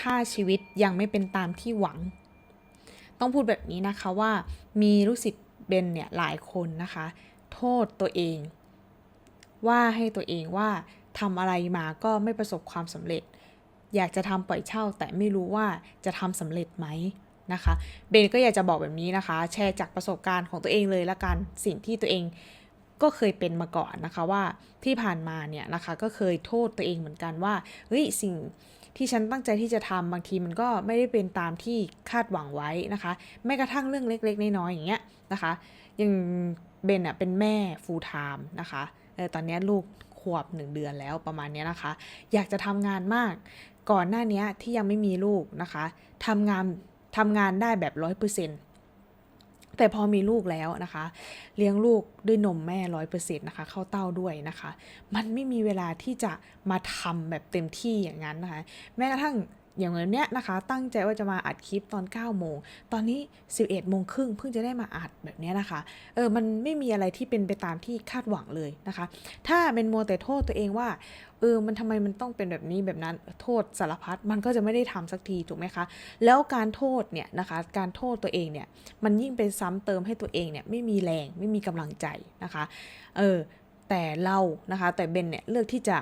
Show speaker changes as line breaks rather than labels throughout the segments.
ถ้าชีวิตยังไม่เป็นตามที่หวัง ต้องพูดแบบนี้นะคะว่ามีลูกศิษย์เบนเนี่ยหลายคนนะคะ โทษตัวเอง ว่าให้ตัวเองว่าทำอะไรมาก็ไม่ประสบความสำเร็จ อยากจะทำปล่อยเช่า แต่ไม่รู้ว่าจะทำสำเร็จไหมนะคะเบนก็อยากจะบอกแบบนี้นะคะ แชร์จากประสบการณ์ของตัวเองเลยละกันสิ่งที่ตัวเองก็เคยเป็นมาก่อนนะคะว่าที่ผ่านมาเนี่ยนะคะก็เคยโทษตัวเองเหมือนกันว่าเฮ้ยสิ่ง ที่ฉันตั้งใจที่จะทำบางทีมันก็ไม่ได้เป็นตามที่คาดหวังไว้นะคะแม้กระทั่งเรื่องเล็กๆน้อยๆอย่างเงี้ยนะคะยังเบนอะเป็นแม่ full time นะคะออตอนนี้ลูกขวบหนึ่งเดือนแล้วประมาณเนี้ยนะคะ อยากจะทำงานมาก ก่อนหน้านี้ที่ยังไม่มีลูกนะคะทำงานทำงานได้แบบร้อยเปอร์เซ็นต์ แต่พอมีลูกแล้วนะคะ เลี้ยงลูกด้วยนมแม่ร้อยเปอร์เซ็นต์นะคะเข้าเต้าด้วยนะคะ มันไม่มีเวลาที่จะมาทำแบบเต็มที่อย่างนั้นนะคะ แม้กระทั่ง อย่างวันเนี้ยนะคะ ตั้งใจว่าจะมาอัดคลิปตอน9โมง ตอนนี้ 11โมงครึ่งเพิ่งจะได้มาอัดแบบเนี้ยนะคะ เออ มันไม่มีอะไรที่เป็นไปตามที่คาดหวังเลยนะคะ ถ้าเป็นโมแต่โทษตัวเองว่า เออ มันทำไมมันต้องเป็นแบบนี้แบบนั้น โทษสารพัด มันก็จะไม่ได้ทำสักทีถูกไหมคะ แล้วการโทษเนี่ยนะคะ การโทษตัวเองเนี่ย มันยิ่งเป็นซ้ำเติมให้ตัวเองเนี่ยไม่มีแรง ไม่มีกำลังใจนะคะ เออ แต่เรานะคะ แต่เบนเนี่ยเลือกที่จะ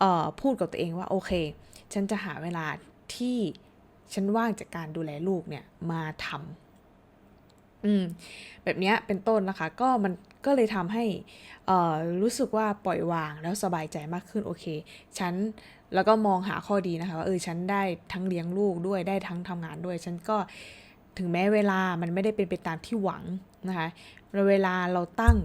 เอ่อพูดกับตัวเองว่าโอเค ฉันจะหาเวลา ที่ฉันว่างจากการดูแลลูกเนี่ยมาทำอืมแบบนี้เป็นต้นนะคะ ก็มันก็เลยทำให้รู้สึกว่าปล่อยวางแล้วสบายใจมากขึ้นโอเคฉันแล้วก็มองหาข้อดีนะคะว่าเออฉันได้ทั้งเลี้ยงลูกด้วยได้ทั้งทำงานด้วย ฉันก็ถึงแม้เวลามันไม่ได้เป็นไปตามที่หวังนะคะเวลาเราตั้ง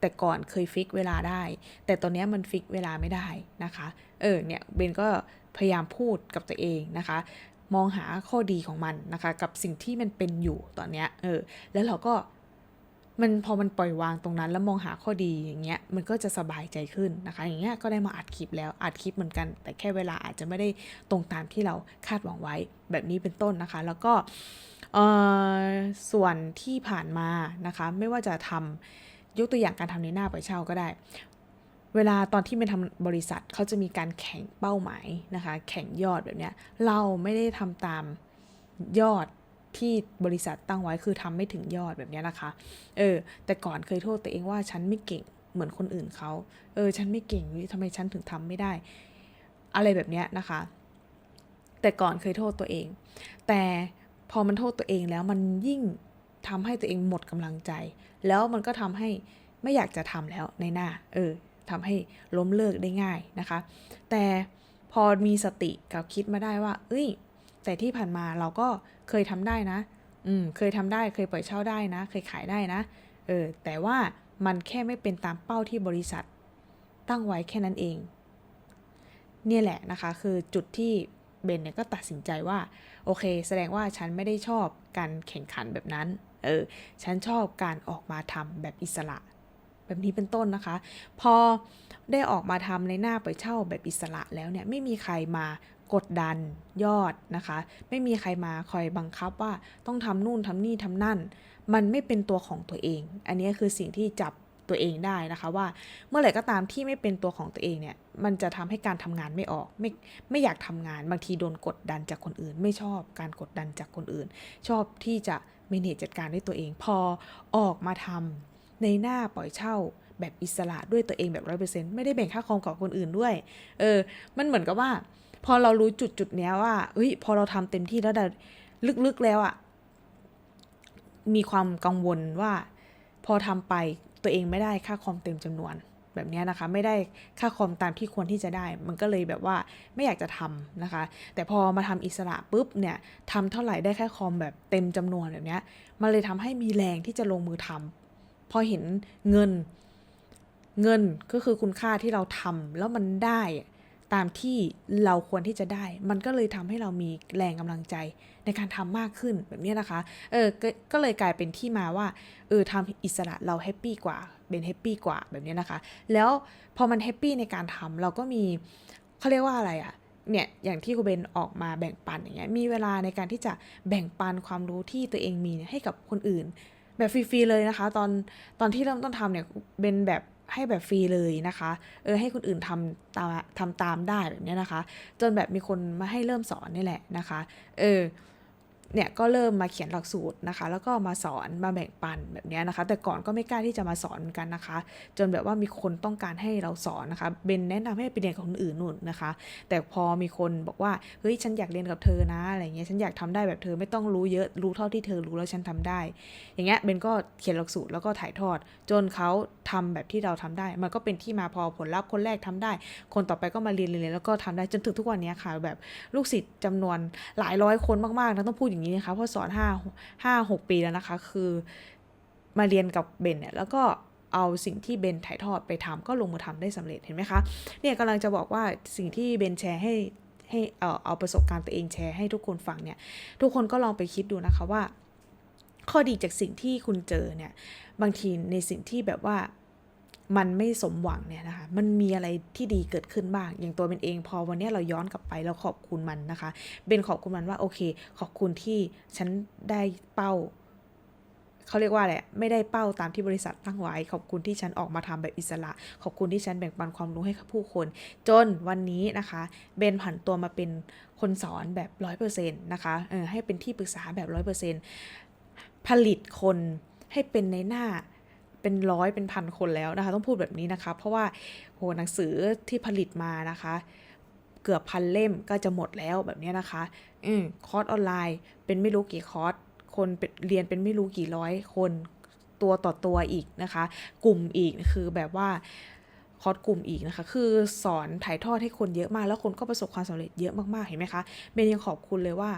แต่ก่อนเคยฟิกเวลาได้ แต่ตอนนี้มันฟิกเวลาไม่ได้นะคะ เออเนี่ยเบนก็ พยายามพูดกับตัวเองนะคะ มองหาข้อดีของมันนะคะ กับสิ่งที่มันเป็นอยู่ตอนเนี้ยเออแล้วเราก็มันพอมันปล่อยวางตรงนั้น แล้วมองหาข้อดีอย่างเงี้ยมันก็จะสบายใจขึ้นนะคะ อย่างเงี้ยก็ได้มาอัดคลิปแล้วอัดคลิปเหมือนกัน แต่แค่เวลาอาจจะไม่ได้ตรงตามที่เราคาดหวังไว้แบบนี้เป็นต้นนะคะ แล้วก็เออส่วนที่ผ่านมานะคะ ไม่ว่าจะทำยกตัวอย่างการทำในหน้าปเช่าก็ได้ เวลาตอนที่เป็นทำบริษัทเขาจะมีการแข่งเป้าหมายนะคะ แข่งยอดแบบเนี้ย เราไม่ได้ทำตามยอดที่บริษัทตั้งไว้คือทำไม่ถึงยอดแบบเนี้ยนะคะ เออ แต่ก่อนเคยโทษตัวเองว่าฉันไม่เก่งเหมือนคนอื่นเขา เออ ฉันไม่เก่งทำไมฉันถึงทำไม่ได้ อะไรแบบเนี้ยนะคะ แต่ก่อนเคยโทษตัวเอง แต่พอมันโทษตัวเองแล้วมันยิ่งทำให้ตัวเองหมดกำลังใจ แล้วมันก็ทำให้ไม่อยากจะทำแล้วในหน้า เออ ทำให้ล้มเลิกได้ง่ายนะคะ แต่พอมีสติกับคิดมาได้ว่า เอ้ย แต่ที่ผ่านมาเราก็เคยทำได้นะ อืม เคยทำได้ เคยปล่อยเช่าได้นะ เคยขายได้นะ เออ แต่ว่ามันแค่ไม่เป็นตามเป้าที่บริษัท ตั้งไว้แค่นั้นเอง เนี่ยแหละนะคะ คือจุดที่เบนเนี่ยก็ตัดสินใจว่า โอเค แสดงว่าฉันไม่ได้ชอบการแข่งขันแบบนั้น เออ ฉันชอบการออกมาทำแบบอิสระ แบบนี้เป็นต้นนะคะ พอได้ออกมาทำในหน้าปล่อยเช่าแบบอิสระแล้วเนี่ยไม่มีใครมากดดันยอดนะคะ ไม่มีใครมาคอยบังคับว่าต้องทำนู่นทำนี่ทำนั่น มันไม่เป็นตัวของตัวเอง อันนี้คือสิ่งที่จับตัวเองได้นะคะว่าเมื่อไหร่ก็ตามที่ไม่เป็นตัวของตัวเองเนี่ยมันจะทำให้การทำงานไม่ออกไม่ไม่อยากทำงานบางทีโดนกดดันจากคนอื่น ไม่ชอบการกดดันจากคนอื่น ชอบที่จะเมเนจจัดการด้วยตัวเอง พอออกมาทำ ในหน้าปล่อยเช่าแบบอิสระด้วยตัวเองแบบร้อยเปอร์เซ็นต์ไม่ได้แบ่งค่าคอมกับคนอื่นด้วย เออ มันเหมือนกับว่า พอเรารู้จุดจุดเนี้ยว่าเฮ้ยพอเราทำเต็มที่แล้วแต่ลึกๆแล้วอะมีความกังวลว่า พอทำไปตัวเองไม่ได้ค่าคอมเต็มจำนวนแบบนี้นะคะ ไม่ได้ค่าคอมตามที่ควรที่จะได้ มันก็เลยแบบว่าไม่อยากจะทำนะคะ แต่พอมาทำอิสระปุ๊บเนี่ยทำเท่าไหร่ได้แค่คอมแบบเต็มจำนวนแบบนี้มันเลยทำให้มีแรงที่จะลงมือทำ พอเห็นเงินเงินก็คือคุณค่าที่เราทำแล้วมันได้ตามที่เราควรที่จะได้ มันก็เลยทำให้เรามีแรงกำลังใจในการทำมากขึ้นแบบนี้นะคะ เออก็ก็เลยกลายเป็นที่มาว่า เออทำอิสระเราแฮปปี้กว่า เป็นแฮปปี้กว่าแบบนี้นะคะ แล้วพอมันแฮปปี้ในการทำเราก็มีเขาเรียกว่าอะไรอะเนี่ย อย่างที่ครูเบนออกมาแบ่งปันอย่างเงี้ย มีเวลาในการที่จะแบ่งปันความรู้ที่ตัวเองมีให้กับคนอื่น แบบฟรีๆเลยนะคะ ตอนตอนที่เริ่มต้นทำเนี่ยเป็นแบบให้แบบฟรีเลยนะคะ เออให้คนอื่นทำตามทำตามได้แบบเนี้ยนะคะ จนแบบมีคนมาให้เริ่มสอนนี่แหละนะคะ เออ เนี่ยก็เริ่มมาเขียนหลักสูตรนะคะ แล้วก็มาสอนมาแบ่งปันแบบนี้นะคะ แต่ก่อนก็ไม่กล้าที่จะมาสอนกันนะคะ จนแบบว่ามีคนต้องการให้เราสอนนะคะเบนแนะนำให้ไปเรียนกับคนอื่นนู่นนะคะ แต่พอมีคนบอกว่าเฮ้ยฉันอยากเรียนกับเธอนะอะไรเงี้ยฉันอยากทำได้แบบเธอไม่ต้องรู้เยอะรู้เท่าที่เธอรู้แล้วฉันทำได้ อย่างเงี้ยเบนก็เขียนหลักสูตรแล้วก็ถ่ายทอด จนเขาทำแบบที่เราทำได้ มันก็เป็นที่มาพอผลลัพธ์คนแรกทำได้ คนต่อไปก็มาเรียนเรียนแล้วก็ทำได้จนถึงทุกวันนี้ค่ะ แบบลูกศิษย์จำนวนหลายร้อยคนมากๆนะต้องพูดอย่างางนี้นะคะเพราะสอนห้าห้าหกปีแล้วนะคะ คือมาเรียนกับเบนเนี่ยแล้วก็เอาสิ่งที่เบนถ่ายทอดไปทำก็ลงมือทำได้สำเร็จเห็นไหมคะเนี่ยกำลังจะบอกว่าสิ่งที่เบนแชร์ให้ให้เอ่อเอาประสบการณ์ตัวเองแชร์ให้ทุกคนฟังเนี่ย ทุกคนก็ลองไปคิดดูนะคะว่า ข้อดีจากสิ่งที่คุณเจอเนี่ย บางทีในสิ่งที่แบบว่า มันไม่สมหวังเนี่ยนะคะ มันมีอะไรที่ดีเกิดขึ้นบ้าง อย่างตัวเป็นเองพอวันนี้เราย้อนกลับไปเราขอบคุณมันนะคะเบนขอบคุณมันว่าโอเค ขอบคุณที่ฉันได้เป้าเขาเรียกว่าอะไรอะไม่ได้เป้าตามที่บริษัทตั้งไว้ ขอบคุณที่ฉันออกมาทำแบบอิสระ ขอบคุณที่ฉันแบ่งปันความรู้ให้กับผู้คน จนวันนี้นะคะเบนผันตัวมาเป็นคนสอนแบบร้อยเปอร์เซ็นต์นะคะเออให้เป็นที่ปรึกษาแบบร้อยเปอร์เซ็นต์ผลิตคนให้เป็นในหน้า เป็นร้อยเป็นพันคนแล้วนะคะ ต้องพูดแบบนี้นะคะ เพราะว่าโหหนังสือที่ผลิตมานะคะ เกือบพันเล่มก็จะหมดแล้วแบบนี้นะคะ อืมคอร์สออนไลน์ เป็นไม่รู้กี่คอร์สคนเนเรียนเป็นไม่รู้กี่ร้อยคนตัวต่อตัวอีกนะคะ กลุ่มอีกคือแบบว่าคอร์สกลุ่มอีกนะคะ คือสอนถ่ายทอดให้คนเยอะมาก แล้วคนก็ประสบความสำเร็จเยอะมากๆ เห็นไหมคะเบนยังขอบคุณเลยว่า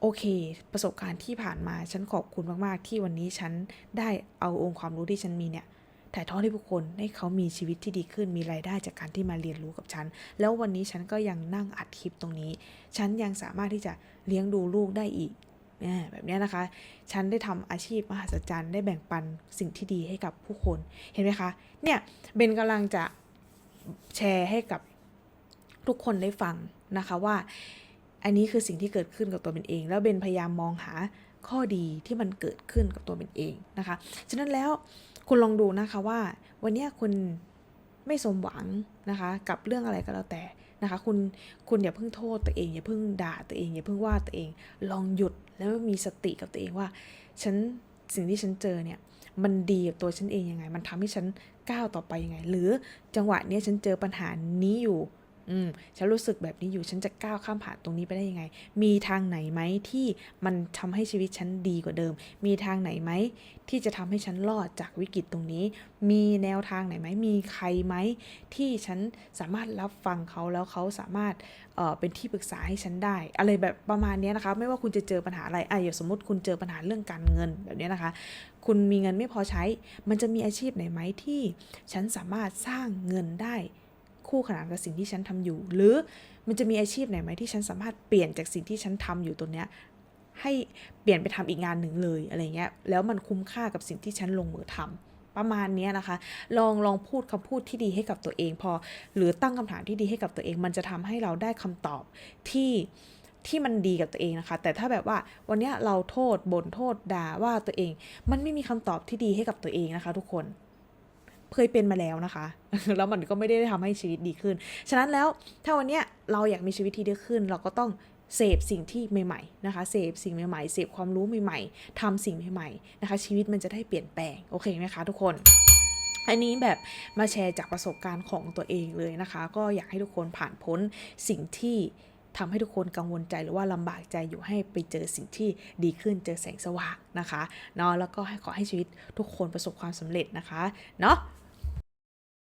โอเค ประสบการณ์ที่ผ่านมาฉันขอบคุณมาก ๆ ที่วันนี้ฉันได้เอาองค์ความรู้ที่ฉันมีเนี่ยถ่ายทอดให้ผู้คนให้เขามีชีวิตที่ดีขึ้นมีรายได้จากการที่มาเรียนรู้กับฉัน แล้ววันนี้ฉันก็ยังนั่งอัดคลิปตรงนี้ ฉันยังสามารถที่จะเลี้ยงดูลูกได้อีกแบบนี้นะคะ ฉันได้ทำอาชีพมหัศจรรย์ได้แบ่งปันสิ่งที่ดีให้กับผู้คน เห็นไหมคะ เนี่ยเบนกำลังจะแชร์ให้กับทุกคนได้ฟังนะคะว่า อันนี้คือสิ่งที่เกิดขึ้นกับตัวเบนเอง แล้วเบนพยายามมองหาข้อดีที่มันเกิดขึ้นกับตัวเบนเองนะคะ ฉะนั้นแล้วคุณลองดูนะคะว่า วันนี้คุณไม่สมหวังนะคะ กับเรื่องอะไรก็แล้วแต่นะคะ คุณคุณอย่าเพิ่งโทษตัวเอง อย่าเพิ่งด่าตัวเอง อย่าเพิ่งว่าตัวเอง ลองหยุดแล้วมีสติกับตัวเองว่า ฉันสิ่งที่ฉันเจอเนี่ยมันดีกับตัวฉันเองยังไง มันทำให้ฉันก้าวต่อไปยังไง หรือจังหวะนี้ฉันเจอปัญหานี้อยู่ อืมฉันรู้สึกแบบนี้อยู่ฉันจะก้าวข้ามผ่านตรงนี้ไปได้ยังไง มีทางไหนไหมที่มันทำให้ชีวิตฉันดีกว่าเดิม มีทางไหนไหมที่จะทำให้ฉันรอดจากวิกฤตตรงนี้ มีแนวทางไหนไหมมีใครไหมที่ฉันสามารถรับฟังเขาแล้วเขาสามารถเอ่อเป็นที่ปรึกษาให้ฉันได้ อะไรแบบประมาณนี้นะคะ ไม่ว่าคุณจะเจอปัญหาอะไรอะอย่างสมมติคุณเจอปัญหาเรื่องการเงินแบบนี้นะคะ คุณมีเงินไม่พอใช้ มันจะมีอาชีพไหนไหมที่ฉันสามารถสร้างเงินได้ คู่ขนานกับสิ่งที่ฉันทำอยู่ หรือมันจะมีอาชีพไหนไหมที่ฉันสามารถเปลี่ยนจากสิ่งที่ฉันทำอยู่ตรงเนี้ยให้เปลี่ยนไปทำอีกงานหนึ่งเลยอะไรเงี้ยแล้วมันคุ้มค่ากับสิ่งที่ฉันลงมือทำประมาณเนี้ยนะคะ ลองลองพูดคำพูดที่ดีให้กับตัวเองพอ หรือตั้งคำถามที่ดีให้กับตัวเอง มันจะทำให้เราได้คำตอบที่ที่มันดีกับตัวเองนะคะ แต่ถ้าแบบว่าวันเนี้ยเราโทษบ่นโทษด่าว่าตัวเอง มันไม่มีคำตอบที่ดีให้กับตัวเองนะคะ ทุกคน เคยเป็นมาแล้วนะคะ แล้วมันก็ไม่ได้ทำให้ชีวิตดีขึ้น ฉะนั้นแล้วถ้าวันเนี้ยเราอยากมีชีวิตที่ดีขึ้น เราก็ต้องเสพสิ่งที่ใหม่ๆนะคะเสพสิ่งใหม่ๆเสพความรู้ใหม่ๆทำสิ่งใหม่ๆนะคะ ชีวิตมันจะได้เปลี่ยนแปลงโอเคไหมคะทุกคนอันนี้แบบมาแชร์จากประสบการณ์ของตัวเองเลยนะคะ ก็อยากให้ทุกคนผ่านพ้นสิ่งที่ทำให้ทุกคนกังวลใจหรือว่าลำบากใจอยู่ให้ไปเจอสิ่งที่ดีขึ้นเจอแสงสว่างนะคะเนาะแล้วก็ให้ขอให้ชีวิตทุกคนประสบความสำเร็จนะคะเนาะ